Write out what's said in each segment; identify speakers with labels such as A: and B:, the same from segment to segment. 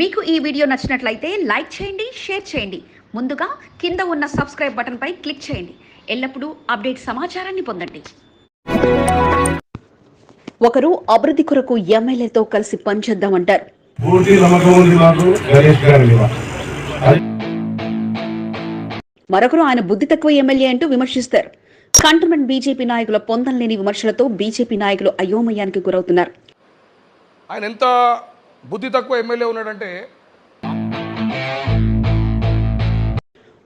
A: మీకు ఈ వీడియో నచ్చినట్లయితే లైక్ చేయండి షేర్ చేయండి. ముందుగా కింద ఉన్న సబ్స్క్రైబ్ బటన్పై క్లిక్ చేయండి. ఎల్లప్పుడూ అప్డేట్ సమాచారాన్ని పొందండి. ఒకరు అభివృద్ధి కొరకు ఎమ్మెల్యేతో కలిసి పనిచేద్దామంటారు మరొకరు ఆయన బుద్ధి తక్కువ ఎమ్మెల్యే అంటూ విమర్శిస్తారు. కంటోన్మెంట్ బీజేపీ నాయకుల పొందం లేని విమర్శలతో బీజేపీ నాయకులు అయోమయానికి గురవుతున్నారు.
B: ఆయన ఎంత బుద్ధి తక్కువ ఎమ్మెల్యే ఉన్నాడంటే?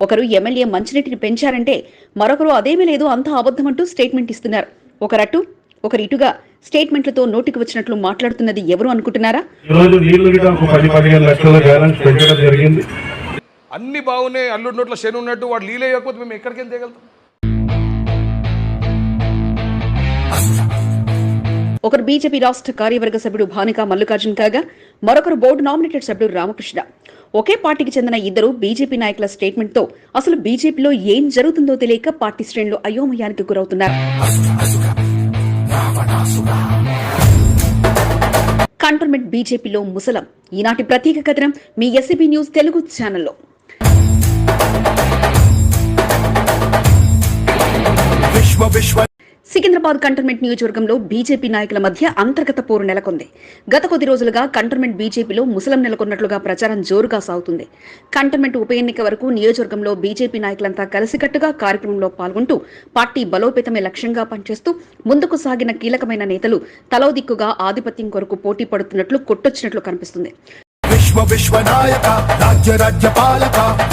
A: ఒకరు ఎమ్మెల్యే మంచినీటిని పెంచారంటే మరొకరు అదేమీ లేదు అంతా అబద్ధమంటూ స్టేట్మెంట్ ఇస్తున్నారు. ఒకరట్టు ఒకరు ఇటుగా స్టేట్మెంట్లతో నోటికి వచ్చినట్లు మాట్లాడుతున్నది ఎవరు అనుకుంటున్నారా?
C: ఈ రోజు నీళ్ళు గిట్ట ఒక పది పదిహేను లక్షల బ్యాలెన్స్ పెంచడం జరిగింది.
B: అన్ని బాగున్నాయి అల్లుడి నోట్లో శని ఉన్నట్టు వాడు లీలేయకపోతే మేము ఎక్కడికి తేగలుగుతాం
A: ఒకరు బీజేపీ రాష్ట్ర కార్యవర్గ సభ్యుడు భానికా మల్లికార్జున్ కాగా మరొకరు బోర్డు నామినేటెడ్ సభ్యుడు రామకృష్ణ. ఒకే పార్టీకి చెందిన ఇద్దరు బీజేపీ నాయకుల స్టేట్మెంట్తో అసలు బీజేపీలో ఏం జరుగుతుందో తెలియక పార్టీ శ్రేణులు అయోమయానికి గురవుతున్నారు. కంటోన్మెంట్ బీజేపీలో ముసలం. ఈనాటి ప్రత్యేక కథనం మీ ఎస్సీబీ న్యూస్ తెలుగు ఛానల్లో.
D: విశ్వ విశ్వ
A: సికింద్రాబాద్ కంటోన్మెంట్ నియోజకవర్గంలో బీజేపీ నాయకుల మధ్య అంతర్గత పోరు నెలకొంది. గత కొద్ది రోజులుగా కంటోన్మెంట్ బీజేపీలో ముసలం నెలకొన్నట్లుగా ప్రచారం జోరుగా సాగుతుంది. కంటోన్మెంట్ ఉప ఎన్నిక వరకు నియోజకవర్గంలో బీజేపీ నాయకులంతా కలిసికట్టుగా కార్యక్రమంలో పాల్గొంటూ పార్టీ బలోపేతమే లక్ష్యంగా పనిచేస్తూ ముందుకు సాగిన కీలకమైన నేతలు తలోదిక్కుగా ఆధిపత్యం కొరకు పోటీ పడుతున్నట్లు కొట్టొచ్చినట్లు కనిపిస్తుంది.
D: విశ్వ విశ్వనాయక రాజ్య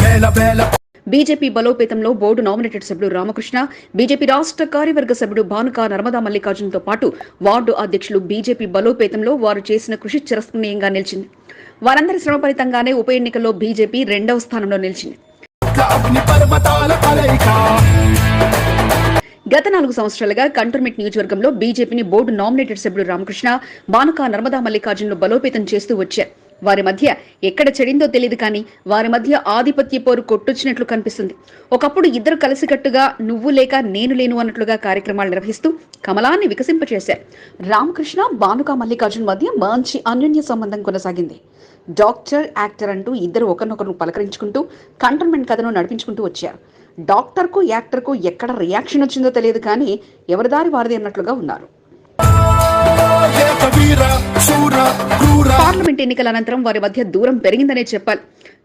D: వేల వేల
A: బీజేపీ బలోపేతంలో బోర్డు నామినేటెడ్ సభ్యుడు రామకృష్ణ బీజేపీ రాష్ట్ర కార్యవర్గ సభ్యుడు భానుక నర్మదా మల్లికార్జున్తో పాటు వార్డు అధ్యక్షులు బీజేపీ బలోపేతంలో వారు చేసిన కృషి చిరస్మరణీయంగా నిలిచింది. వారందరి శ్రమ ఫలితంగానే ఉప ఎన్నికల్లో బీజేపీ రెండవ స్థానంలో నిలిచింది. గత నాలుగు సంవత్సరాలుగా కంటోన్మెంట్ నియోజకవర్గంలో బీజేపీని బోర్డు నామినేటెడ్ సభ్యుడు రామకృష్ణ బానుక నర్మదా మల్లికార్జున్లు బలోపేతం చేస్తూ వచ్చారు. వారి మధ్య ఎక్కడ చెడిందో తెలియదు కానీ వారి మధ్య ఆధిపత్య పోరు కొట్టొచ్చినట్లు కనిపిస్తుంది. ఒకప్పుడు ఇద్దరు కలిసికట్టుగా నువ్వు లేక నేను లేను అన్నట్లుగా కార్యక్రమాలు నిర్వహిస్తూ కమలాన్ని వికసింపచేశారు. రామకృష్ణ బానుక మల్లికార్జున్ మధ్య మంచి అన్యోన్య సంబంధం కొనసాగింది. డాక్టర్ యాక్టర్ అంటూ ఇద్దరు ఒకరినొకరు పలకరించుకుంటూ కంటోన్మెంట్ కథను నడిపించుకుంటూ వచ్చారు. డాక్టర్కు యాక్టర్కు ఎక్కడ రియాక్షన్ వచ్చిందో తెలియదు కానీ ఎవరిదారి వారిది అన్నట్లుగా ఉన్నారు. పార్లమెంట్ ఎన్నికల అనంతరం వారి మధ్య దూరం పెరిగిందనే చెప్పాలి.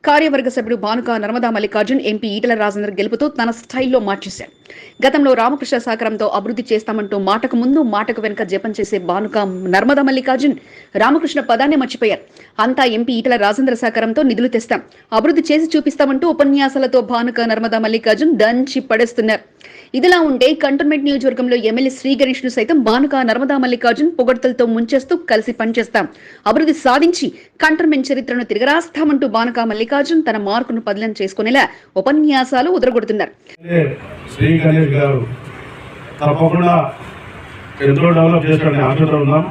A: కార్యవర్గ సభ్యుడు భానుక నర్మదా మల్లికార్జున్ ఎంపీ ఈటల రాజేందర్ గెలుపుతో తన స్టైల్లో మార్చేశారు. గతంలో రామకృష్ణ సహకారంతో అభివృద్ధి చేస్తామంటూ మాటకు ముందు మాటకు వెనుక జపం చేసే భానుక నర్మదా మల్లికార్జున్ రామకృష్ణ పదాన్ని మర్చిపోయారు. అంతా ఎంపీ ఈటల రాజేంద్ర సహకారంతో నిధులు తెస్తాం. అభివృద్ధి చేసి చూపిస్తామంటూ ఉపన్యాసాలతో భానుక నర్మదా మల్లికార్జున్ దంచి పడేస్తున్నారు. ఇదిలా ఉంటే కంటోన్మెంట్ నియోజకవర్గంలో ఎమ్మెల్యే శ్రీ గణేష్ను సైతం భానుక నర్మదా మల్లికార్జున్ పొగడ్తలతో ముంచేస్తూ కలిసి పనిచేస్తాం. అభివృద్ధి సాధించి కంటోన్మెంట్ చరిత్రను తిరగరాస్తామంటూ భానుక మల్లికార్జున్ తన మార్కును పదిలం చేసుకునేలా ఉపన్యాసాలు ఉదరగొడుతున్నారు.
C: శ్రీ గణేష్ గారు తప్పకుండా ఎంతో డెవలప్ చేస్తాడని ఆశతో ఉన్నాం.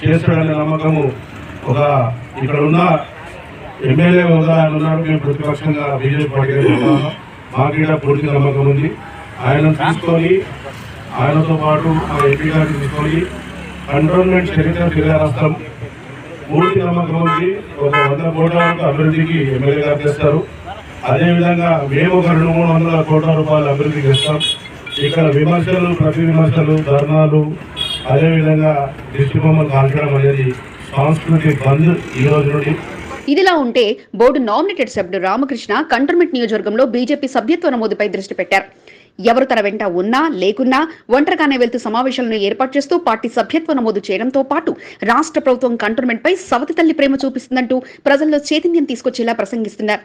C: చేస్తాడనే నమ్మకము ఒక ఇక్కడ ఉన్న ఎమ్మెల్యే హోదా ఆయన ఉన్నాడు మేము ప్రతిపక్షంగా బీజేపీ పార్టీగా ఉన్నాము మాకు ఇక్కడ పూర్తి నమ్మకం ఉంది. ఆయన తీసుకొని ఆయనతో పాటు మా ఎంపీ గారిని తీసుకొని కంటోన్మెంట్ చరిత్ర తిరగరాస్తాం పూర్తి నమ్మకం ఉంది. ఒక వంద కోట్ల అభివృద్ధికి ఎమ్మెల్యే గారు చేస్తారు అదేవిధంగా మేము ఒక రెండు మూడు వందల కోట్ల రూపాయలు అభివృద్ధి చేస్తాం. ఇక్కడ విమర్శలు ప్రతి విమర్శలు ధర్నాలు అదేవిధంగా దిష్టి బొమ్మలు కాల్చడం అనేది సాంస్కృతిక బంద్ ఈ రోజు నుండి.
A: ఇదిలా ఉంటే బోర్డు నామినేటెడ్ సభ్యుడు రామకృష్ణ కంటర్మెంట్ నియోజకవర్గంలో బీజేపీ సభ్యత్వ నమోదుపై దృష్టి పెట్టారు. ఎవరు తన వెంట ఉన్నా లేకున్నా ఒంటరిగానే వెళ్తూ సమావేశాలను ఏర్పాటు చేస్తూ పార్టీ సభ్యత్వ నమోదు చేయడంతో పాటు రాష్ట్ర ప్రభుత్వం కంటోన్మెంట్ పై సవతి తల్లి ప్రేమ చూపిస్తుందంటూ ప్రజల్లో చైతన్యం తీసుకొచ్చేలా ప్రసంగిస్తున్నారు.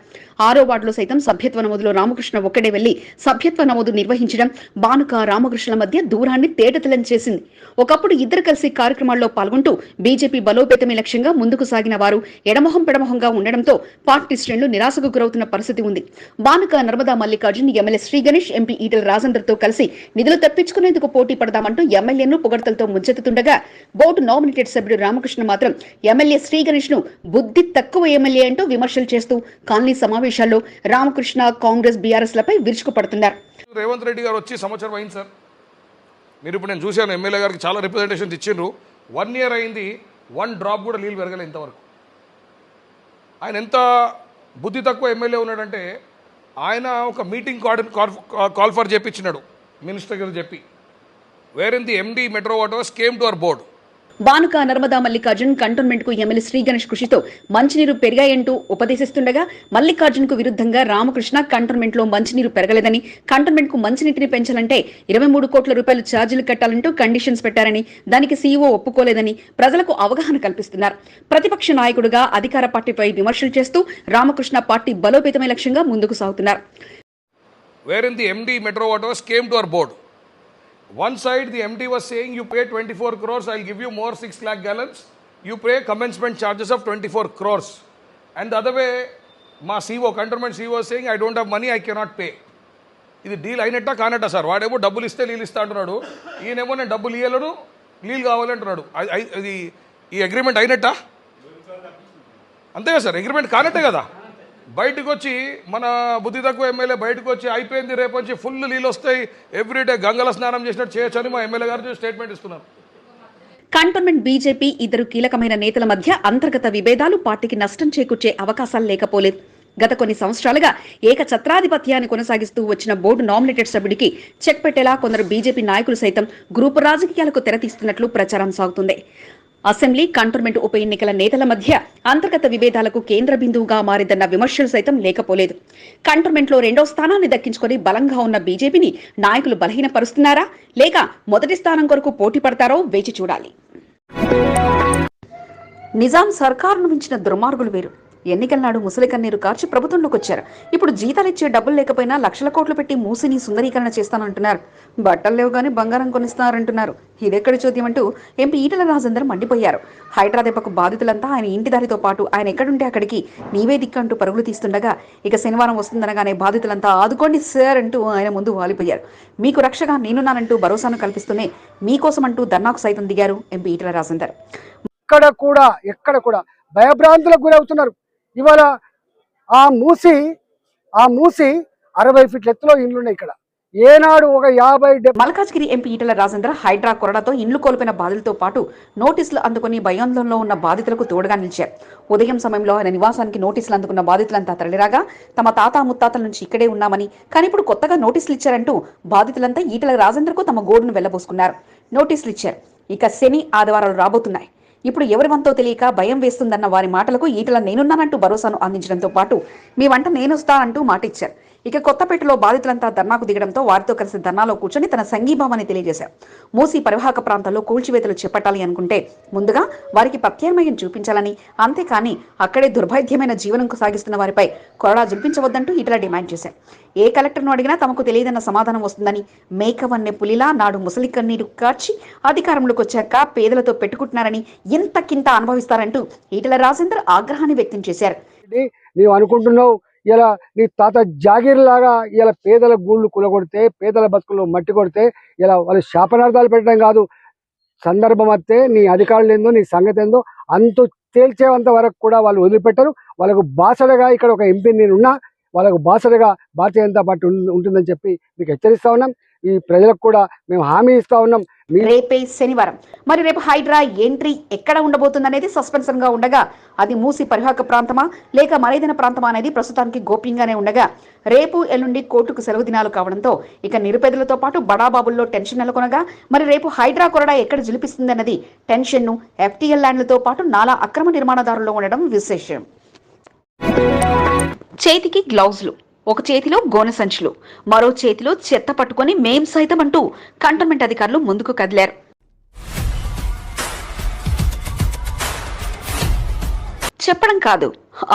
A: ఆరో వార్డులో సైతం సభ్యత్వ నమోదులో రామకృష్ణ ఒక్కడే వెళ్ళి సభ్యత్వ నమోదు నిర్వహించడం బానుక రామకృష్ణల మధ్య దూరాన్ని తేటతలం చేసింది. ఒకప్పుడు ఇద్దరు కలిసి కార్యక్రమాల్లో పాల్గొంటూ బీజేపీ బలోపేతమే లక్ష్యంగా ముందుకు సాగిన వారు ఎడమొహం పెడమొహంగా ఉండడంతో పార్టీ శ్రేణులు నిరాశకు గురవుతున్న పరిస్థితి ఉంది. బానుక నర్మదా మల్లికార్జున్ ఎమ్మెల్యే శ్రీ గణేష్ ఎంపీ ఈటల రాజేందర్తో కలిసి నిధులు తప్పించుకునేందుకు పోటీ పడదామంటూ ఎమ్మెల్యేను పొగడ్తలతో ముంచెత్తుతుండగా బోర్డు నామినేటెడ్ సభ్యుడు రామకృష్ణ మాత్రం ఎమ్మెల్యే శ్రీ గణేష్ను బుద్ధి తక్కువ ఎమ్మెల్యే అంటూ విమర్శలు చేస్తూ కాలనీ సమావేశాల్లో రామకృష్ణ కాంగ్రెస్ బీఆర్ఎస్ లపై విరుచుకుపడుతున్నారు
B: రేవంత్ రెడ్డి గారు వచ్చి సంవత్సరం అయింది సార్. మీరు ఇప్పుడు నేను చూశాను ఎమ్మెల్యే గారికి చాలా రిప్రజెంటేషన్ ఇచ్చిండ్రు. వన్ ఇయర్ అయింది వన్ డ్రాప్ కూడా నీళ్ళు పెరగలేదు ఇంతవరకు. ఆయన ఎంత బుద్ధి తక్కువ ఎమ్మెల్యే ఉన్నాడంటే ఆయన ఒక మీటింగ్ కార్డు కాల్ ఫర్ చేపించినాడు. మినిస్టర్ గారు చెప్పి where in the MD metro waters came to our
A: board Bhanuka Narmada Mallikarjun కంటోన్మెంట్కు MLA Shri Ganesh కృషితో మంచినీరు పెరిగాయంటూ ఉపదేశిస్తుండగా మల్లికార్జున్కు విరుద్ధంగా రామకృష్ణ కంటోన్మెంట్లో మంచినీరు పెరగలేదని కంటోన్మెంట్కు మంచినీటిని పెంచాలంటే ఇరవై మూడు కోట్ల రూపాయలు ఛార్జీలు కట్టాలంటూ కండిషన్స్ పెట్టారని దానికి సీఈఓ ఒప్పుకోలేదని ప్రజలకు అవగాహన కల్పిస్తున్నారు. ప్రతిపక్ష నాయకుడిగా అధికార పార్టీపై విమర్శలు చేస్తూ రామకృష్ణ పార్టీ బలోపేతమే లక్ష్యంగా ముందుకు సాగుతున్నారు.
B: Where in the MD metro water scheme to our board One side, the MD was saying, you pay 24 crores, I'll give you more 6 lakh gallons. You pay commencement charges of 24 crores. And the other way, మా CO cantonment CO saying I don't have money I cannot pay ఇది deal అయినట్టా కానట్టా sir వాడేమో డబ్బులు ఇస్తే నీళ్ళు ఇస్తా అంటున్నాడు ఈయనేమో నేను డబ్బులు ఇవ్వలేను నీళ్ళు కావాలంటున్నాడు అది ఈ అగ్రిమెంట్ అయినట్టా అంతే కదా సార్ అగ్రిమెంట్ కానట్టే కదా బయటకు వచ్చి మన బుద్ధి తక్కువ ఎమ్మెల్యే బయటకు వచ్చి అయిపోయింది రేపు నుంచి ఫుల్ నీళ్ళు వస్తాయి. ఎవ్రీడే గంగల స్నానం చేసినట్టు చేయొచ్చని మా ఎమ్మెల్యే గారు స్టేట్మెంట్ ఇస్తున్నారు.
A: కంటోన్మెంట్ బీజేపీ ఇద్దరు కీలకమైన నేతల మధ్య అంతర్గత విభేదాలు పార్టీకి నష్టం చేకూర్చే అవకాశాలు లేకపోలేదు. గత కొన్ని సంవత్సరాలుగా ఏక ఛత్రాధిపత్యాన్ని కొనసాగిస్తూ వచ్చిన బోర్డు నామినేటెడ్ సభ్యుడికి చెక్ పెట్టేలా కొందరు బీజేపీ నాయకులు సైతం గ్రూపు రాజకీయాలకు తెరతీస్తున్నట్లు ప్రచారం సాగుతుంది. అసెంబ్లీ కంటోన్మెంట్ ఉప ఎన్నికల నేతల మధ్య అంతర్గత విభేదాలకు కేంద్ర బిందువుగా మారిందన్న విమర్శలు సైతం లేకపోలేదు. కంటోన్మెంట్లో రెండో స్థానాన్ని దక్కించుకొని బలంగా ఉన్న బీజేపీని నాయకులు బలహీనపరుస్తున్నారా? లేక మొదటి స్థానం కొరకు పోటీ పడతారో వేచి చూడాలి. నిజాం సర్కారును మించిన దుర్మార్గులు వేరు. ఎన్నికల నాడు ముసలి కన్నీరు కార్చి ప్రభుత్వంలోకి వచ్చారు ఇప్పుడు జీతాలు ఇచ్చే డబ్బులు లేకపోయినా లక్షల కోట్లు పెట్టి మూసిని సుందరీకరణ చేస్తానంటున్నారు. బట్టలు లేవు కానీ బంగారం కొనిస్తున్నారంటున్నారు ఇదెక్కడ చోద్యం అంటూ ఎంపీ ఈటల రాజేందర్ మండిపోయారు. హైడ్రా దెబ్బకు బాధితులంతా ఆయన ఇంటి దారితో పాటు ఆయన ఎక్కడుంటే అక్కడికి నీవే దిక్కంటూ పరుగులు తీస్తుండగా ఇక శనివారం వస్తుందనగానే బాధితులంతా ఆదుకోండి సార్ అంటూ ఆయన ముందు వాలిపోయారు. మీకు రక్షగా నేనున్నానంటూ భరోసాను కల్పిస్తూనే మీకోసం అంటూ ధర్నాకు సైతం దిగారు ఎంపీ ఈటల రాజేందర్.
E: ఎక్కడ కూడా ఎక్కడ కూడా భయభ్రాంతులకు గురవుతున్నారు. ఇవాళ ఆ మూసి ఆ మూసి అరవై ఫీట్ల ఎత్తులో ఇండ్లున్నాయి ఇక్కడ. ఏనాడు ఒక యాభై
A: మల్కాజ్గిరి ఎంపీ ఈటల రాజేంద్ర హైడ్రా కొరడాతో ఇండ్లు కోల్పోయిన బాధితులతో పాటు నోటీసులు అందుకుని భయాందోళనలో ఉన్న బాధితులకు తోడుగా నిలిచారు. ఉదయం సమయంలో ఆయన నివాసానికి నోటీసులు అందుకున్న బాధితులంతా తరలిరాగా తమ తాత ముత్తాతల నుంచి ఇక్కడే ఉన్నామని కానీ ఇప్పుడు కొత్తగా నోటీసులు ఇచ్చారంటూ బాధితులంతా ఈటల రాజేంద్రకు తమ గోడును వెళ్ళబోసుకున్నారు నోటీసులు ఇచ్చారు. ఇక శని ఆదివారాలు రాబోతున్నాయి. ఇప్పుడు ఎవరి వంతో తెలియక భయం వేస్తుందన్న వారి మాటలకు ఈటల నేనున్నానంటూ భరోసాను అందించడంతో పాటు మీ వంట నేనొస్తానంటూ మాట ఇచ్చారు ఇక కొత్తపేటలో బాధితులంతా ధర్నాకు దిగడంతో వారితో కలిసి ధర్నాలో కూర్చొని తన సంఘీభావాన్ని తెలియజేశారు. మూసి పరివాహక ప్రాంతాల్లో కూల్చివేతలు చేపట్టాలి అనుకుంటే ముందుగా వారికి ప్రత్యామ్నాయం చూపించాలని. అంతేకాని అక్కడే దుర్భైద్యమైన జీవనం సాగిస్తున్న వారిపై కొరడా జుల్పించవద్దంటూ ఈటల డిమాండ్ చేశారు. ఏ కలెక్టర్ను అడిగినా తమకు తెలియదన్న సమాధానం వస్తుందని మేకవన్నె పులిలా నాడు ముసలి కన్నీరు కార్చి అధికారంలోకి వచ్చాక పేదలతో పెట్టుకుంటున్నారని ఇంతకింత అనుభవిస్తారంటూ ఈటల రాజేందర్ ఆగ్రహాన్ని వ్యక్తం చేశారు.
E: నీవు అనుకుంటున్నావు ఇలా నీ తాత జాగీర్లాగా ఇలా పేదల గూళ్ళు కులగొడితే పేదల బతుకులు మట్టి కొడితే ఇలా వాళ్ళు శాపనార్థాలు పెట్టడం కాదు. సందర్భం వస్తే నీ అధికారులు ఏందో నీ సంగతి ఏందో అంత తేల్చేంత వరకు కూడా వాళ్ళు వదిలిపెట్టరు. వాళ్ళకు బాసడగా ఇక్కడ ఒక ఎంపీ నేనున్నా వాళ్ళకు బాసడగా భారతీయ జనతా పార్టీ ఉంటుందని చెప్పి మీకు హెచ్చరిస్తా ఉన్నాం. ఈ ప్రజలకు కూడా మేము హామీ ఇస్తా ఉన్నాం. మీ
A: రేపే శనివారం. మరి రేపు హైడ్రా ఎంట్రీ ఎక్కడ ఉండబోతుందనేది సస్పెన్షన్గా ఉండగా అది మూసి పరివాహక ప్రాంతమా లేక మరేదైనా ప్రాంతమా అనేది ప్రస్తుతానికి గోప్యంగానే ఉండగా రేపు ఎల్లుండి కోర్టుకు సెలవు దినాలు కావడంతో ఇక నిరుపేదలతో పాటు బడాబాబుల్లో టెన్షన్ నెలకొనగా మరి రేపు హైడ్రా కొరడా ఎక్కడ జులిపిస్తుందన్నది టెన్షన్ను ఎఫ్టీఎల్ ల్యాండ్లతో పాటు నాలా అక్రమ నిర్మాణదారుల్లో ఉండడం విశేషం. చేతికి గ్లౌజులు. ఒక చేతిలో గోనె సంచులు మరో చేతిలో చెత్త పట్టుకొని మేం సైతం అంటూ కంటోన్మెంట్ అధికారులు ముందుకు కదిలారు. చెప్పడం కాదు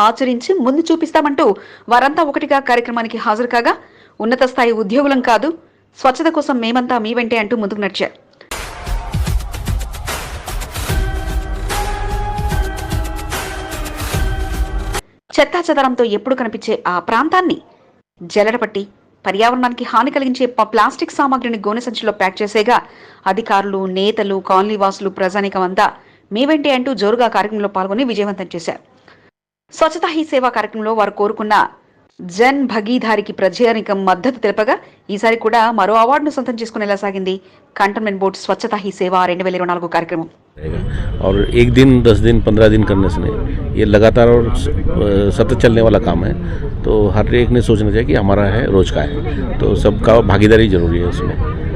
A: ఆచరించి ముందు చూపిస్తామంటూ వారంతా ఒకటిగా కార్యక్రమానికి హాజరు కాగా ఉన్నత స్థాయి ఉద్యోగులం కాదు స్వచ్ఛత కోసం మేమంతా మీ వెంటే అంటూ ముందుకు నడిచారు. చెత్తాచెదరంతో ఎప్పుడు కనిపించే ఆ ప్రాంతాన్ని జలడపట్టి పర్యావరణానికి హాని కలిగించే ప్లాస్టిక్ సామాగ్రిని గోనె సంచిలో ప్యాక్ చేసేగా అధికారులు నేతలు కాలనీ వాసులు ప్రజానికం అంతా మీ అంటూ జోరుగా కార్యక్రమంలో పాల్గొని విజయవంతం చేశారు. స్వచ్ఛతా హీ సేవా కార్యక్రమంలో వారు కోరుకున్న జన్ భగీధారికి ప్రజానికం మద్దతు తెలపగా ఈసారి కూడా మరో అవార్డును సొంతం చేసుకునేలా సాగింది కంటోన్మెంట్ బోర్డు స్వచ్ఛతా హీ సేవ రెండు వేల ఇరవై నాలుగు కార్యక్రమం
F: रहेगा और एक दिन दस दिन पंद्रह दिन करने से नहीं ये लगातार और सतत चलने वाला काम है तो हर एक ने सोचना चाहिए कि हमारा है रोज का है तो सबका भागीदारी जरूरी है उसमें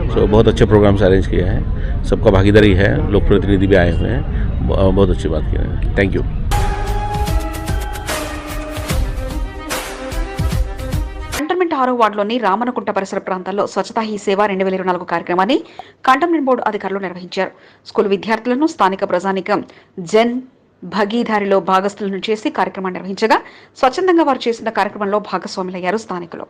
F: सो बहुत अच्छे प्रोग्राम्स अरेंज किए हैं सबका भागीदारी है लोक प्रतिनिधि भी आए हुए हैं ब- बहुत अच्छी बात की है थैंक यू
A: ఆరో వార్డులోని రామనకుంట పరిసర ప్రాంతాల్లో స్వచ్ఛతా హీ సేవ రెండు వేల ఇరవై నాలుగు కార్యక్రమాన్ని కంటోన్మెంట్ బోర్డు అధికారులు నిర్వహించారు. స్కూల్ విద్యార్థులను స్థానిక ప్రజానికం జన్ భగీదారిలో భాగస్థులను చేసి కార్యక్రమం నిర్వహించగా స్వచ్ఛందంగా వారు చేసిన కార్యక్రమంలో భాగస్వాములయ్యారు స్థానికులు.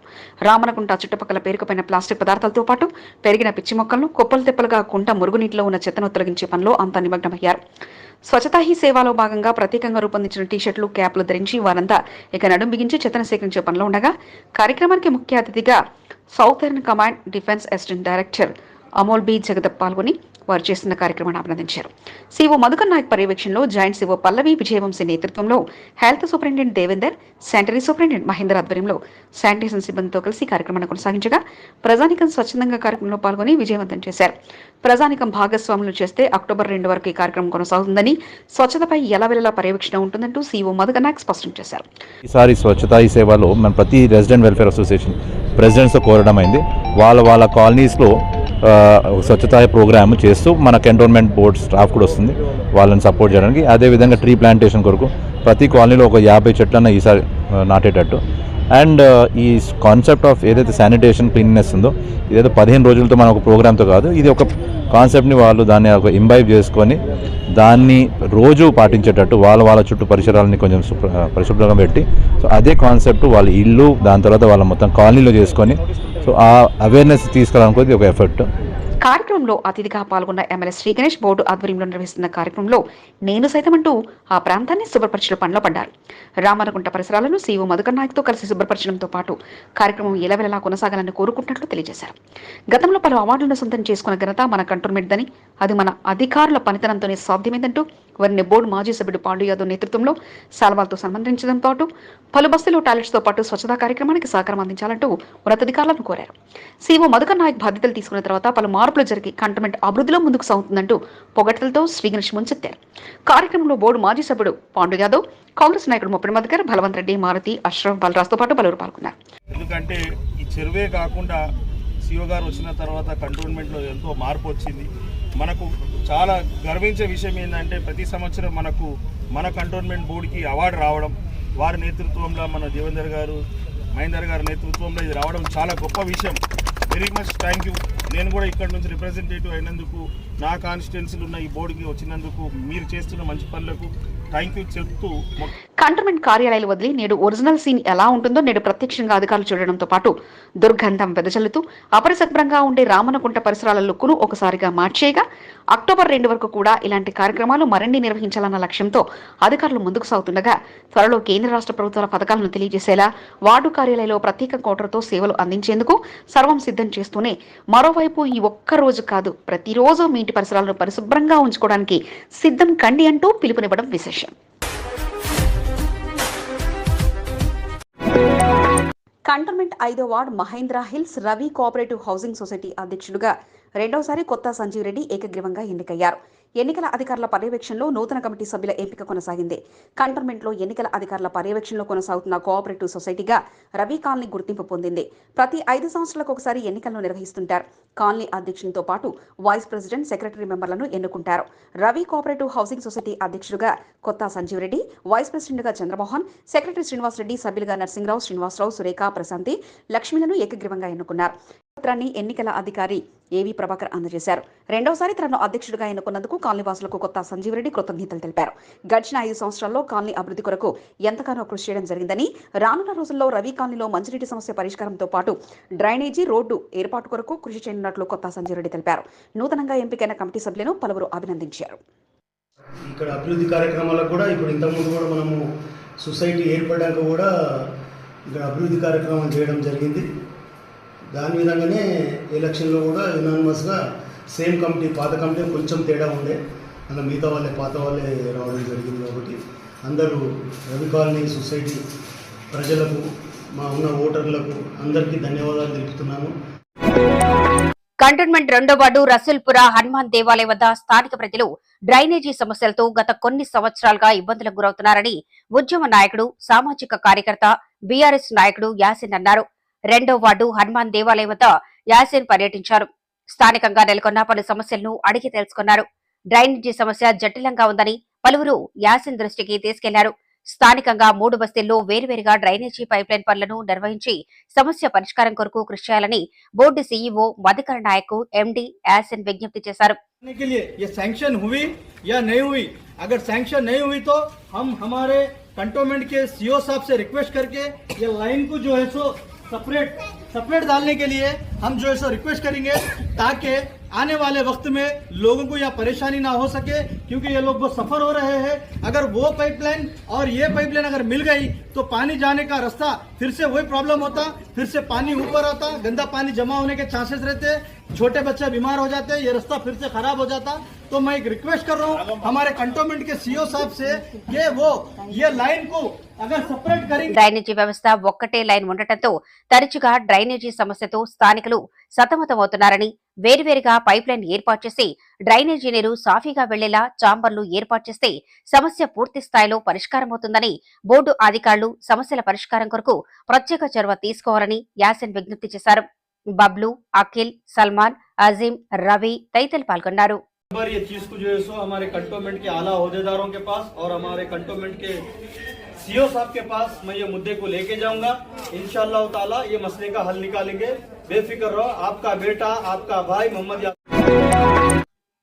A: రామనకుంట చుట్టుపక్కల పేరుకుపోయిన ప్లాస్టిక్ పదార్థాలతో పాటు పెరిగిన పిచ్చి మొక్కలను కుప్పలు తెప్పలుగా కుంట మురుగునీటిలో ఉన్న చెత్తను తొలగించే పనిలో అంతా నిమగ్నమయ్యారు. స్వచ్ఛతా హీ సేవలో భాగంగా ప్రత్యేకంగా రూపొందించిన టీషర్ట్లు క్యాప్లు ధరించి వారంతా ఇక నడుం బిగించి చెత్తను సేకరించే పనిలో ఉండగా కార్యక్రమానికి ముఖ్య అతిథిగా southern command defence assistant director Amol B. Jagdap పాల్గొని వారు చేస్తున్న కార్యక్రమాన్ని అభినందించారు. సీఓ మధుకర్ నాయక్ పర్యవేక్షణలో జాయింట్ సీఓ పల్లవి విజయవంశీ నేతృత్వంలో health superintendent Devender sanitary superintendent Mahender ఆధ్వర్యంలో శానిటేషన్ సిబ్బందితో కలిసి కార్యక్రమాన్ని కొనసాగించగా ప్రజానికం స్వచ్ఛందంగా కార్యక్రమంలో పాల్గొని విజయవంతం చేశారు. ప్రజానికం భాగస్వాములు చేస్తే అక్టోబర్ రెండు వరకు ఈ కార్యక్రమం కొనసాగుతుందని స్వచ్ఛతపై ఎలా వెళ్ళలా పర్యవేక్షణ ఉంటుందంటూ సీఓ మధుకర్ నాయక్ స్పష్టం చేశారు.
G: ఈసారి స్వచ్ఛతా ఈ సేవలో మనం ప్రతి రెసిడెంట్ వెల్ఫేర్ అసోసియేషన్ ప్రెసిడెంట్స్తో కోరడం అయింది వాళ్ళ వాళ్ళ కాలనీస్లో స్వచ్ఛతా ప్రోగ్రామ్ చేస్తూ మన కంటోన్మెంట్ బోర్డ్ స్టాఫ్ కూడా వస్తుంది. వాళ్ళని సపోర్ట్ చేయడానికి. అదేవిధంగా ట్రీ ప్లాంటేషన్ కొరకు ప్రతి కాలనీలో ఒక యాభై చెట్లన్న ఈసారి నాటేటట్టు. అండ్ ఈ కాన్సెప్ట్ ఆఫ్ ఏదైతే శానిటేషన్ క్లీన్నెస్ ఉందో ఇదైతే పదిహేను రోజులతో మన ఒక ప్రోగ్రామ్తో కాదు ఇది ఒక కాన్సెప్ట్ని వాళ్ళు దాన్ని ఒక ఇంబైబ్ చేసుకొని దాన్ని రోజు పాటించేటట్టు వాళ్ళ వాళ్ళ చుట్టూ పరిసరాలని కొంచెం పరిశుభ్రంగా పెట్టి సో అదే కాన్సెప్ట్ వాళ్ళ ఇల్లు దాని తర్వాత వాళ్ళ మొత్తం కాలనీలో చేసుకొని సో ఆ అవేర్నెస్ తీసుకురావడానికి ఒక ఎఫర్ట్
A: కార్యక్రమంలో అతిథిగా పాల్గొన్న ఎమ్మెల్యే శ్రీ గణేష్ బోర్డు ఆధ్వర్యంలో నిర్వహిస్తున్న కార్యక్రమంలో నేను సైతం అంటూ ఆ ప్రాంతాన్ని శుభ్రపరచడం పనిలో పడ్డారు. రామనకుంట పరిసరాలను సీఓ మధుకర్ నాయక్తో కలిసి శుభ్రపరచడంతో పాటు కార్యక్రమం ఇలవెలలా కొనసాగాలని కోరుకుంటున్నట్లు తెలియజేశారు. గతంలో పలు అవార్డులను సొంతం చేసుకున్న ఘనత మన కంటోన్మెంట్దని అది మన అధికారుల పనితనంతోనే సాధ్యమైందంటూ వారిని బోర్డు మాజీ సభ్యుడు పాండు యాదవ్ నేతృత్వంలో సాల్వాలతో సన్మానించడంతో పాటు పలు బస్సులు టాయిలెట్స్తో పాటు స్వచ్ఛతా కార్యక్రమానికి సహకారం అందించాలంటూ ఉన్నతాధికారులను కోరారు. సీఓ మధుకర్ నాయక్ బాధ్యతలు తీసుకున్న తర్వాత పలు మార్పులు జరిగి కంటోన్మెంట్ అభివృద్ధిలో ముందుకు సాగుతుందంటూ పొగడ్తలతో శ్రీగణేష్ ముంచెత్తారు. కార్యక్రమంలో బోర్డు మాజీ సభ్యుడు పాండు యాదవ్ కాంగ్రెస్ నాయకుడు ముప్పటి మధుకర్ బలవంత్ రెడ్డి మారుతి అష్రఫ్ బలరాజ్తో పాటు పలువురు పాల్గొన్నారు.
C: ఎందుకంటే ఈ చెరువే కాకుండా సీఓ గారు వచ్చిన తర్వాత కంటోన్మెంట్లో ఎంతో మార్పు వచ్చింది. మనకు చాలా గర్వించే విషయం ఏంటంటే ప్రతి సంవత్సరం మనకు మన కంటోన్మెంట్ బోర్డుకి అవార్డు రావడం వారి నేతృత్వంలో మన దేవేందర్ గారు మహేందర్ గారి నేతృత్వంలో ఇది రావడం చాలా గొప్ప విషయం. వెరీ మచ్ థ్యాంక్ యూ నేను కూడా ఇక్కడ నుంచి రిప్రజెంటేటివ్ అయినందుకు నా కాన్స్టిట్యున్సీలు ఉన్న ఈ బోర్డుకి వచ్చినందుకు మీరు చేస్తున్న మంచి పనులకు థ్యాంక్ యూ చెప్తూ
A: కంటోన్మెంట్ కార్యాలయాలు వదిలి నేడు ఒరిజినల్ సీన్ ఎలా ఉంటుందో నేడు ప్రత్యక్షంగా అధికారులు చూడడంతో పాటు దుర్గంధం వెదజల్లుతూ అపరిశుభ్రంగా ఉండే రామనకుంట పరిసరాల లుక్కును ఒకసారిగా మార్చేయగా అక్టోబర్ రెండు వరకు కూడా ఇలాంటి కార్యక్రమాలు మరిన్ని నిర్వహించాలన్న లక్ష్యంతో అధికారులు ముందుకు సాగుతుండగా త్వరలో కేంద్ర రాష్ట్ర ప్రభుత్వాల పథకాలను తెలియజేసేలా వార్డు కార్యాలయంలో ప్రత్యేక కోటర్తో సేవలు అందించేందుకు సర్వం సిద్ధం చేస్తూనే మరోవైపు ఈ ఒక్క రోజు కాదు ప్రతిరోజు మీ ఇంటి పరిసరాలను పరిశుభ్రంగా ఉంచుకోవడానికి సిద్ధం కండి అంటూ పిలుపునివ్వడం విశేషం. కంటోన్మెంట్ ఐదో ward Mahendra hills Ravi cooperative housing society అధ్యక్షుడుగా రెండవసారి కొత్త సంజీవ్ రెడ్డి ఏకగ్రీవంగా ఎన్నికయ్యారు. ఎన్నికల అధికారుల పర్యవేక్షణలో నూతన కమిటీ సభ్యుల ఎంపిక కొనసాగింది. కంటోన్మెంట్లో ఎన్నికల అధికారుల పర్యవేక్షణలో కొనసాగుతున్న కోఆపరేటివ్ సొసైటీగా రవి కాలనీ గుర్తింపు పొందింది. ప్రతి ఐదు సంవత్సరాలకు ఒకసారి ఎన్నికలను నిర్వహిస్తుంటారు. కాలనీ అధ్యక్షునితో పాటు వైస్ ప్రెసిడెంట్ సెక్రటరీ మెంబర్లను ఎన్నుకుంటారు. రవి కోఆపరేటివ్ హౌసింగ్ సొసైటీ అధ్యక్షుడుగా కొత్త సంజీవ్ రెడ్డి వైస్ ప్రెసిడెంట్గా చంద్రమోహన్ సెక్రటరీ శ్రీనివాస్ రెడ్డి సభ్యులుగా నరసింహరావు శ్రీనివాసరావు సురేఖ ప్రశాంతి లక్ష్మీలను ఏకగ్రీవంగా ఎన్నుకున్నారు. పత్రాన్ని ఎన్నికల అధికారి ఏవి ప్రభాకర్ అందజేశారు. రెండవసారి తనను అధ్యక్షుడిగా ఎన్నుకున్నందుకు కాలనీవాసులకు కొత్త సంజీవరెడ్డి కృతజ్ఞతలు తెలిపారు. గడిచిన ఐదు సంవత్సరాల్లో కాలనీ అభివృద్ధి కొరకు ఎంతగానో కృషి చేయడం జరిగిందని రానున్న రోజుల్లో రవి కాలనీలో మంచినీటి సమస్య పరిష్కారంతో పాటు డ్రైనేజీ రోడ్డు ఏర్పాటు కొరకు కృషి చేయనున్నట్లు కొత్త సంజీవరెడ్డి తెలిపారు. నూతనంగా ఎంపికైన కమిటీ సభ్యులను పలువురు అభినందించారు.
H: ఇక్కడ అభివృద్ధి కార్యక్రమాలకు కూడా ఇప్పుడు ఇంతకుముందు కూడా మనము సొసైటీ ఏర్పడాక కూడా ఇక్కడ అభివృద్ధి కార్యక్రమం చేయడం జరిగింది. దాని విధంగానే ఎలక్షన్లో కూడా యునానిమస్గా సేమ్ కమిటీ పాత కమిటీ కొంచెం తేడా ఉండే. అలా మిగతా వాళ్ళే పాత వాళ్ళే రావడం జరిగింది కాబట్టి అందరూ రవి కాలనీ సొసైటీ ప్రజలకు మా ఉన్న ఓటర్లకు అందరికీ ధన్యవాదాలు తెలుపుతున్నాము.
I: కంటోన్మెంట్ రెండో వార్డు రసూల్పుర హనుమాన్ దేవాలయం వద్ద స్థానిక ప్రజలు డ్రైనేజీ సమస్యలతో గత కొన్ని సంవత్సరాలుగా ఇబ్బందులకు గురవుతున్నారని ఉద్యమ నాయకుడు సామాజిక కార్యకర్త బీఆర్ఎస్ నాయకుడు యాసిన్ అన్నారు. రెండో వార్డు హనుమాన్ దేవాలయం వద్ద యాసిన్ పర్యటించారు స్థానికంగా నెలకొన్న పలు సమస్యలను అడిగి తెలుసుకున్నారు డ్రైనేజీ సమస్య జటిలంగా ఉందని పలువురు యాసిన్ దృష్టికి తీసుకెళ్లారు స్థానికంగా మూడు బస్తీల్లో వేరువేరుగా డ్రైనేజీ పైప్లైన్ పనులను నిర్వహించి సమస్య పరిష్కారం కొరకు కృషి చేయాలని board CEO Madhukar Nayak MD Yasin విజ్ఞప్తి చేశారు
J: करने के लिए ये सैंक्शन हुई या नहीं हुई अगर सैंक्शन नहीं हुई तो हम हमारे कंटोनमेंट के सीओ साहब से रिक्वेस्ट करके ये लाइन को जो है सो सेपरेट सेपरेट डालने के लिए हम जो है सो रिक्वेस्ट करेंगे ताकि आने वाले वक्त में लोगों को यह परेशानी ना हो सके क्योंकि ये लोग बहुत सफर हो रहे हैं अगर वो पाइपलाइन और ये पाइपलाइन अगर मिल गई तो पानी जाने का रास्ता फिर से वही प्रॉब्लम होता फिर से पानी ऊपर आता गंदा पानी जमा होने के चांसेस रहते छोटे बच्चे बीमार हो जाते ये रास्ता फिर से खराब हो जाता तो मैं एक रिक्वेस्ट कर रहा हूँ हमारे कंटोनमेंट के सीओ साहब से कि वो ये लाइन को अगर सेपरेट करेंगे
I: డ్రైనేజీ వ్యవస్థ ఒక్కటే లైన్ ఉండటంతో తరచుగా డ్రైనేజీ సమస్యతో స్థానికులు సతమతమవుతున్నారని వేర్వేరుగా పైప్ లైన్ ఏర్పాటు చేసి డ్రైనేజీ నీరు సాఫీగా వెళ్లేలా చాంబర్లు ఏర్పాటు చేస్తే సమస్య పూర్తి స్థాయిలో పరిష్కారమవుతుందని బోర్డు అధికారులు సమస్యల పరిష్కారం కొరకు ప్రత్యేక చొరవ తీసుకోవాలని యాసిన్ విజ్ఞప్తి చేశారు బబ్లు అఖిల్ సల్మాన్ అజీం రవి తదితరులు పాల్గొన్నారు
J: बार ये चीज को जो है सो हमारे कंटोनमेंट के आला अहदेदारों के पास और हमारे कंटोनमेंट के सीओ साहब के पास मैं ये मुद्दे को लेके जाऊंगा इंशाल्लाह ताला ये मसले का हल निकालेंगे बेफिक्र रहो आपका बेटा आपका भाई मोहम्मद या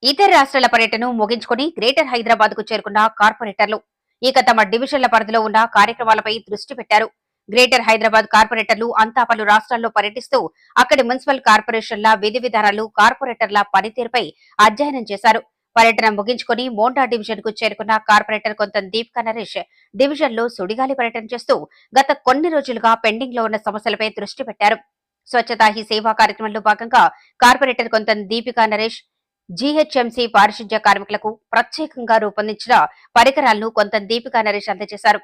I: ఇతర రాష్ట్రాల పర్యటన ముగించుకుని గ్రేటర్ హైదరాబాద్ కు చేరుకున్న కార్పొరేటర్లు ఇక తమ డివిజన్ల పరిధిలో ఉన్న కార్యక్రమాలపై దృష్టి పెట్టారు గ్రేటర్ హైదరాబాద్ కార్పొరేటర్లు అంతా పలు రాష్ట్రాల్లో పర్యటిస్తూ అక్కడి మున్సిపల్ కార్పొరేషన్ల విధి విధానాలు కార్పొరేటర్ల పనితీరుపై అధ్యయనం చేశారు పర్యటన ముగించుకుని మోండా డివిజన్కు చేరుకున్న కార్పొరేటర్ కొంత దీపికా నరేష్ డివిజన్లో సుడిగాలి పర్యటన చేస్తూ గత కొన్ని రోజులుగా పెండింగ్లో ఉన్న సమస్యలపై దృష్టి పెట్టారు. స్వచ్ఛతా హీ సేవా కార్యక్రమంలో భాగంగా కార్పొరేటర్ కొంత దీపికా నరేష్ జీహెచ్ఎంసీ పారిశుధ్య కార్మికులకు ప్రత్యేకంగా రూపొందించిన పరికరాలను కొంత దీపికా నరేష్ అందజేశారు.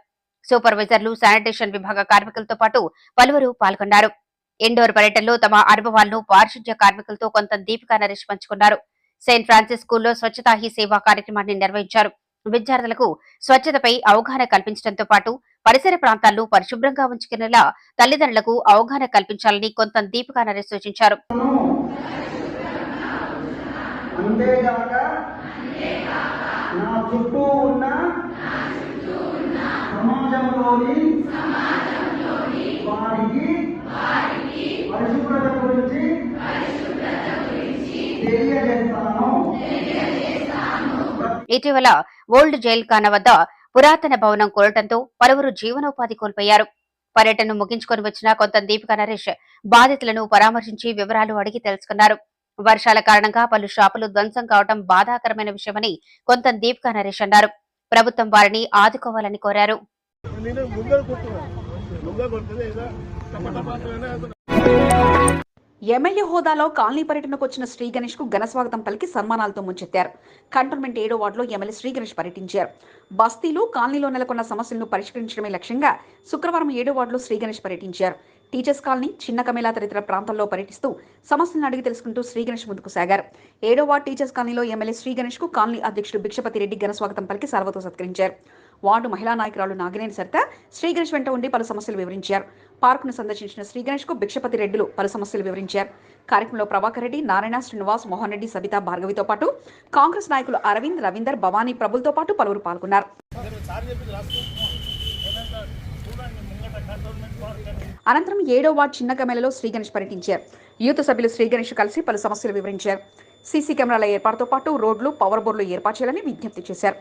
I: సూపర్వైజర్లు శానిటేషన్ విభాగ కార్మికులతో పాటు పలువురు పాల్గొన్నారు. ఇండోర్ పర్యటనలో తమ అనుభవాలను పారిశుధ్య కార్మికులతో కొంత దీపికా నరేష్ పంచుకున్నారు. సెయింట్ ఫ్రాన్సిస్ స్కూల్లో స్వచ్ఛతా హీ సేవా కార్యక్రమాన్ని నిర్వహించారు. విద్యార్థులకు స్వచ్ఛతపై అవగాహన కల్పించడంతో పాటు పరిసర ప్రాంతాలను పరిశుభ్రంగా ఉంచుకునేలా తల్లిదండ్రులకు అవగాహన కల్పించాలని కొంత దీపికా నరేష్ సూచించారు.
E: అంతేగాక నా చుట్టూ ఉన్న సమాజంలోని వారికి పరిశుభ్రత గురించి
I: ఇటీవల ఓల్డ్ జైల్ ఖానా వద్ద పురాతన భవనం కూలటంతో పలువురు జీవనోపాధి కోల్పోయారు. పర్యటనను ముగించుకొని వచ్చిన కొంత దీపిక నరేష్ బాధితులను పరామర్శించి వివరాలు అడిగి తెలుసుకున్నారు. వర్షాల కారణంగా పలు షాపులు ధ్వంసం కావడం బాధాకరమైన విషయమని కొంత దీపిక నరేష్ అన్నారు. ప్రభుత్వం వారిని ఆదుకోవాలని కోరారు.
A: ఎమ్మెల్యే హోదాలో కాలనీ పర్యటనకు వచ్చిన శ్రీ గణేష్కు ఘన స్వాగతం పలికి సన్మానాలతో ముంచెత్తారు. కంటోన్మెంట్ ఏడో వార్డులో ఎమ్మెల్యే శ్రీ గణేష్ పర్యటించారు. బస్తీలు కాలనీలో నెలకొన్న సమస్యలను పరిష్కరించడమే లక్ష్యంగా శుక్రవారం ఏడో వార్డులో శ్రీ గణేష్ పర్యటించారు. టీచర్స్ కాలనీ చిన్న కమేలా తదితర ప్రాంతాల్లో పర్యటిస్తూ సమస్యలను అడిగి తెలుసుకుంటూ శ్రీ గణేష్ ముందుకు సాగారు. ఏడో వార్డు టీచర్స్ కాలనీలో ఎమ్మెల్యే శ్రీ గణేష్కు కాలనీ అధ్యక్షుడు భిక్షపతి రెడ్డి ఘన స్వాగతం పలికి సాల్వతో సత్కరించారు. వార్డు మహిళా నాయకురాలు నాగినేని సరిత శ్రీ గణేష్ వెంట ఉండి పలు సమస్యలు వివరించారు. పార్కును సందర్శించిన శ్రీ గణేష్కు భిక్షపతి రెడ్డిలు పలు సమస్యలు వివరించారు. కార్యక్రమంలో ప్రభాకర్ రెడ్డి నారాయణ శ్రీనివాస్ మోహన్ రెడ్డి సబిత భార్గవితో పాటు కాంగ్రెస్ నాయకులు అరవింద్ రవీందర్ భవానీ ప్రభులతో పాటు పలువురు పాల్గొన్నారు. అనంతరం ఏడో వార్డ్ చిన్న కమేలలో శ్రీ గణేష్ పర్యటించారు. యూత్ సభ్యులు శ్రీ గణేష్ కలిసి పలు సమస్యలు వివరించారు. సీసీ కెమెరాల ఏర్పాటుతో పాటు రోడ్లు పవర్ బోర్డులు ఏర్పాటు చేయాలని విజ్ఞప్తి చేశారు.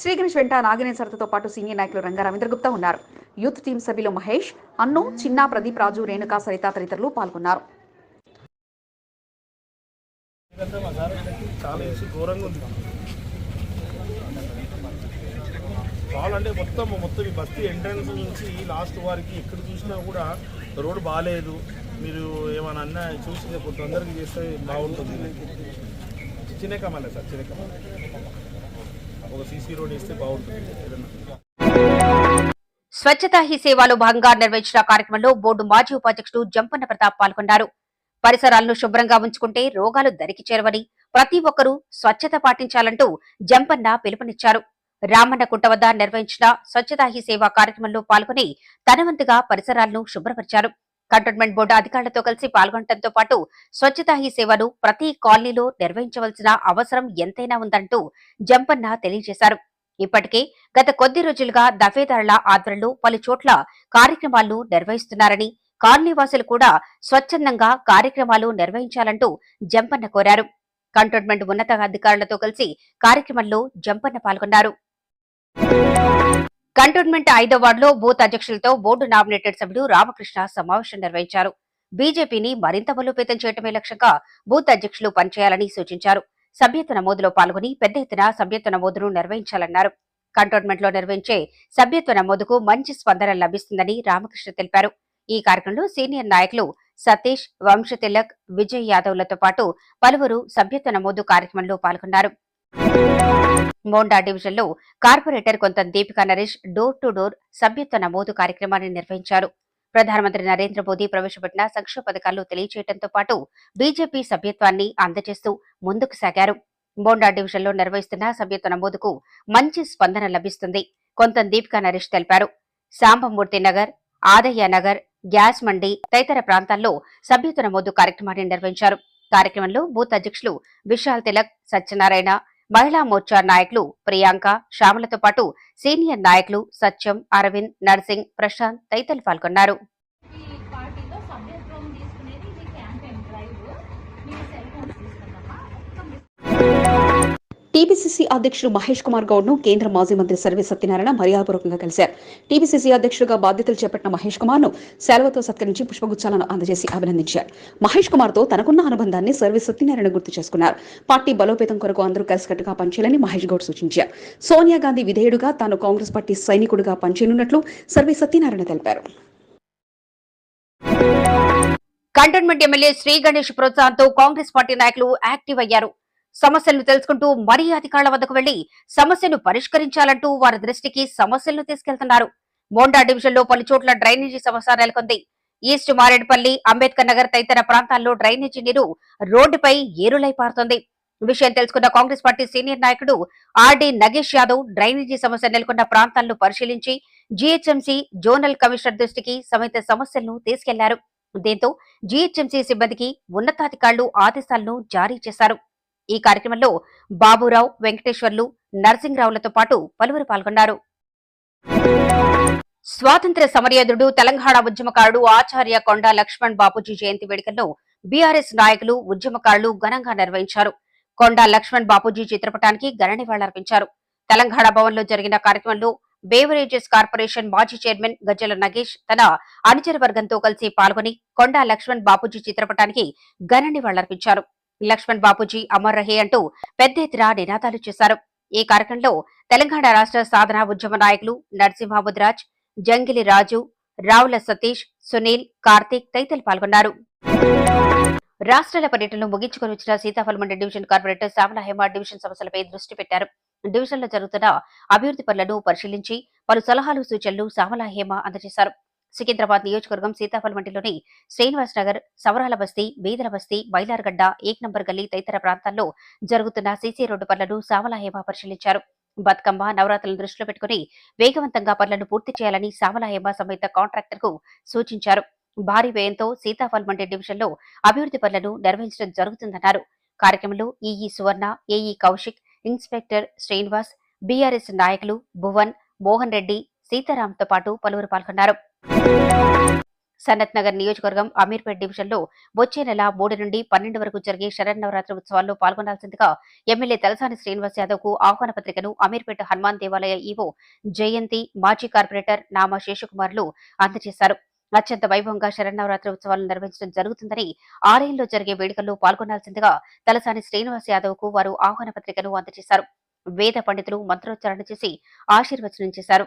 A: శ్రీ గణేష్ వెంట నాగినేని సరతతో పాటు సీనియర్ నాయకులు రంగా రవీంద్ర గుప్తా ఉన్నారు. యూత్ టీం సభ్యులు మహేష్ అన్ను చిన్న ప్రదీప్ రాజు రేణుకా సరిత తదితరులు పాల్గొన్నారు.
C: అంటే మొత్తం మొత్తం ఈ బస్తీ ఎంట్రన్స్ నుంచి లాస్ట్ వారికి ఎక్కడ చూసినా కూడా రోడ్డు బాగాలేదు మీరు ఏమైనా అన్నా చూసి కొంత తొందరగా చేస్తే బాగుంటుంది. చిన్న కమాలే సార్ చిన్న కమాలే. ఒక సీసీ రోడ్ బాగుంటుంది. ఏదన్నా
I: స్వచ్ఛతా హీ సేవలో భాగంగా నిర్వహించిన కార్యక్రమంలో బోర్డు మాజీ ఉపాధ్యక్షుడు జంపన్న ప్రతాప్ పాల్గొన్నారు. పరిసరాలను శుభ్రంగా ఉంచుకుంటే రోగాలు దరికి చేరవని ప్రతి ఒక్కరూ స్వచ్ఛత పాటించాలంటూ జంపన్న పిలుపునిచ్చారు. రామన్న కుంట వద్ద నిర్వహించిన స్వచ్ఛతా హీ సేవ కార్యక్రమంలో పాల్గొని తనవంతుగా పరిసరాలను శుభ్రపరిచారు. కంటోన్మెంట్ బోర్డు అధికారులతో కలిసి పాల్గొనడంతో పాటు స్వచ్ఛతా హీ సేవను ప్రతి కాలనీలో నిర్వహించవలసిన అవసరం ఎంతైనా ఉందంటూ జంపన్న తెలియజేశారు. ఇప్పటికే గత కొద్ది రోజులుగా దఫేదారుల ఆధ్వర్యంలో పలు చోట్ల కార్యక్రమాలను నిర్వహిస్తున్నారని కాలనీవాసులు కూడా స్వచ్ఛందంగా కార్యక్రమాలు నిర్వహించాలంటూ జంపన్న కోరారు. కంటోన్మెంట్ ఉన్నత అధికారులతో కలిసి కార్యక్రమంలో జంపన్న పాల్గొన్నారు. కంటోన్మెంట్ ఐదో వార్డులో బూత్ అధ్యక్షులతో బోర్డు నామినేటెడ్ సభ్యుడు రామకృష్ణ సమావేశం నిర్వహించారు. బీజేపీని మరింత బలోపేతం చేయటమే లక్ష్యంగా బూత్ అధ్యక్షులు పనిచేయాలని సూచించారు. సభ్యత్వ నమోదులో పాల్గొని పెద్ద ఎత్తున సభ్యత్వ నమోదును నిర్వహించాలన్నారు. కంటోన్మెంట్లో నిర్వహించే సభ్యత్వ నమోదుకు మంచి స్పందన లభిస్తుందని రామకృష్ణ తెలిపారు. ఈ కార్యక్రమంలో సీనియర్ నాయకులు సతీష్ వంశతిలక్ విజయ్ యాదవ్లతో పాటు పలువురు సభ్యత్వ నమోదు కార్యక్రమంలో పాల్గొన్నారు. మోండా డివిజన్లో corporator Kontha Deepika Naresh door to door సభ్యత్వ నమోదు కార్యక్రమాన్ని నిర్వహించారు. ప్రధానమంత్రి నరేంద్ర మోదీ ప్రవేశపెట్టిన సంక్షేమ పథకాలు తెలియజేయడంతో పాటు బీజేపీ సభ్యత్వాన్ని అందజేస్తూ ముందుకు సాగారు. మోండా డివిజన్లో నిర్వహిస్తున్న సభ్యత్వ నమోదుకు మంచి స్పందన లభిస్తుంది కొంత దీపికా నరేష్ తెలిపారు. సాంబమూర్తి నగర్ ఆదయ్య నగర్ గ్యాస్ మండి తదితర ప్రాంతాల్లో సభ్యత్వ నమోదు కార్యక్రమాన్ని నిర్వహించారు. కార్యక్రమంలో బూత్ అధ్యక్షులు విశాల్ తిలక్ సత్యనారాయణ మహిళా మోర్చా నాయకులు ప్రియాంక శ్యామలతో పాటు సీనియర్ నాయకులు సత్యం అరవింద్ నర్సింగ్ ప్రశాంత్ తదితరులు పాల్గొన్నారు.
A: టీపీసీసీ అధ్యక్షుడు మహేష్ కుమార్ గౌడ్ను కేంద్ర మాజీ మంత్రి సర్వే సత్యనారాయణ మర్యాదపూర్వకంగా కలిశారు. టీపీసీసీ అధ్యక్షుడిగా బాధ్యతలు చేపట్టిన మహేష్ కుమార్ను సెలవుతో సత్కరించి పుష్పగుచ్చాలను అందజేసి అభినందించారు. మహేష్ కుమార్తో తనకున్న అనుబంధాన్ని సర్వే సత్యనారాయణ గుర్తు చేసుకున్నారు. పార్టీ బలోపేతం కొరకు అందరూ కలిసికట్టుగా పనిచేయాలని మహేష్ గౌడ్ సూచించారు. సోనియా గాంధీ విధేయుడుగా తాను కాంగ్రెస్ పార్టీ సైనికుడిగా పనిచేయనున్నట్లు సర్వే సత్యనారాయణ తెలిపారు.
I: కంటోన్మెంట్ ఎమ్మెల్యే శ్రీ గణేష్ ప్రోత్సాహంతో కాంగ్రెస్ పార్టీ నాయకులు యాక్టివ్ అయ్యారు. సమస్యలను తెలుసుకుంటూ మరీ అధికారుల వద్దకు వెళ్ళి సమస్యను పరిష్కరించాలంటూ వారి దృష్టికి సమస్యలను తీసుకెళ్తున్నారు. మోండా డివిజన్లో పలు చోట్ల డ్రైనేజీ సమస్య నెలకొంది. ఈస్ట్ మారేడుపల్లి అంబేద్కర్ నగర్ తదితర ప్రాంతాల్లో డ్రైనేజీ నీరు రోడ్డుపై ఏరులై పారుతోంది విషయం తెలుసుకున్న కాంగ్రెస్ పార్టీ సీనియర్ నాయకుడు ఆర్డి నగేష్ యాదవ్ డ్రైనేజీ సమస్య నెలకొన్న ప్రాంతాలను పరిశీలించి జీహెచ్ఎంసీ జోనల్ కమిషనర్ దృష్టికి సమేత సమస్యలను తీసుకెళ్ళారు. దీంతో జీహెచ్ఎంసీ సిబ్బందికి ఉన్నతాధికారులు ఆదేశాలను జారీ చేశారు. ఈ కార్యక్రమంలో బాబురావు వెంకటేశ్వర్లు నరసింహరావులతో పాటు పలువురు పాల్గొన్నారు. స్వాతంత్ర సమరయోధుడు తెలంగాణ ఉద్యమకారుడు ఆచార్య కొండా లక్ష్మణ్ బాపూజీ జయంతి వేడుకల్లో బీఆర్ఎస్ నాయకులు ఉద్యమకారులు ఘనంగా నిర్వహించారు. కొండా లక్ష్మణ్ బాపూజీ చిత్రపటానికి ఘన నివాళులర్పించారు తెలంగాణ భవన్లో జరిగిన కార్యక్రమంలో బేవరేజెస్ కార్పొరేషన్ మాజీ చైర్మన్ గజ్జల నగేష్ తన అనుచర వర్గంతో కలిసి పాల్గొని కొండా లక్ష్మణ్ బాపూజీ చిత్రపటానికి ఘన నివాళులర్పించారు లక్ష్మణ్ బాపూజీ అమర్ రహే అంటూ పెద్ద ఎత్తున నినాదాలు చేశారు. ఈ కార్యక్రమంలో తెలంగాణ రాష్ట్ర సాధన ఉద్యమ నాయకులు నరసింహాబుద్రాజ్ జంగిలి రాజు రావుల సతీష్ సునీల్ కార్తీక్ తదితరులు పాల్గొన్నారు. రాష్ట్రాల పర్యటనలో ముగించుకొని వచ్చిన Sitaphalmandi division corporator Shyamala Hema division సమస్యలపై దృష్టి పెట్టారు. డివిజన్లో జరుగుతున్న అభివృద్ధి పనులను పరిశీలించి పలు సలహాలు సూచనలు శ్యామల హేమ అందజేశారు. సికింద్రాబాద్ నియోజకవర్గం సీతాఫలమంటిలోని శ్రీనివాస్ నగర్ సవరాల బస్తీ బీదల బస్తీ బైలార్గడ్డ ఏక్ నంబర్ గల్లీ తదితర ప్రాంతాల్లో జరుగుతున్న సీసీ రోడ్డు పనులను శ్యామల హేమ పరిశీలించారు. బతుకమ్మ నవరాత్రులను దృష్టిలో పెట్టుకుని వేగవంతంగా పనులను పూర్తి చేయాలని శ్యామల సమేత కాంట్రాక్టర్కు సూచించారు. భారీ వ్యయంతో సీతాఫల్ మండలి డివిజన్లో అభివృద్ధి పనులను నిర్వహించడం జరుగుతుందన్నారు. కార్యక్రమంలో EE Suvarna AE Kaushik inspector Srinivas BRS నాయకులు భువన్ మోహన్ రెడ్డి సీతారాంతో పాటు పలువురు పాల్గొన్నారు. సనత్ నగర్ నియోజకవర్గం అమీర్పేట్ డివిజన్లో వచ్చే నెల మూడు నుండి పన్నెండు వరకు జరిగే శరన్నవరాత్రి ఉత్సవాల్లో పాల్గొనాల్సిందిగా ఎమ్మెల్యే తలసాని శ్రీనివాస్ యాదవ్కు ఆహ్వాన పత్రికను అమీర్పేట హనుమాన్ దేవాలయ ఈవో జయంతి మాజీ కార్పొరేటర్ నామా శేషకుమార్లు అందజేశారు. అత్యంత వైభవంగా శరన్నవరాత్రి ఉత్సవాలను నిర్వహించడం జరుగుతుందని ఆలయంలో జరిగే వేడుకల్లో పాల్గొనాల్సిందిగా తలసాని శ్రీనివాస్ యాదవ్కు వారు ఆహ్వాన పత్రికను అందజేశారు. వేద పండితులు మంత్రోచ్చారణ చేసి ఆశీర్వచనం చేశారు.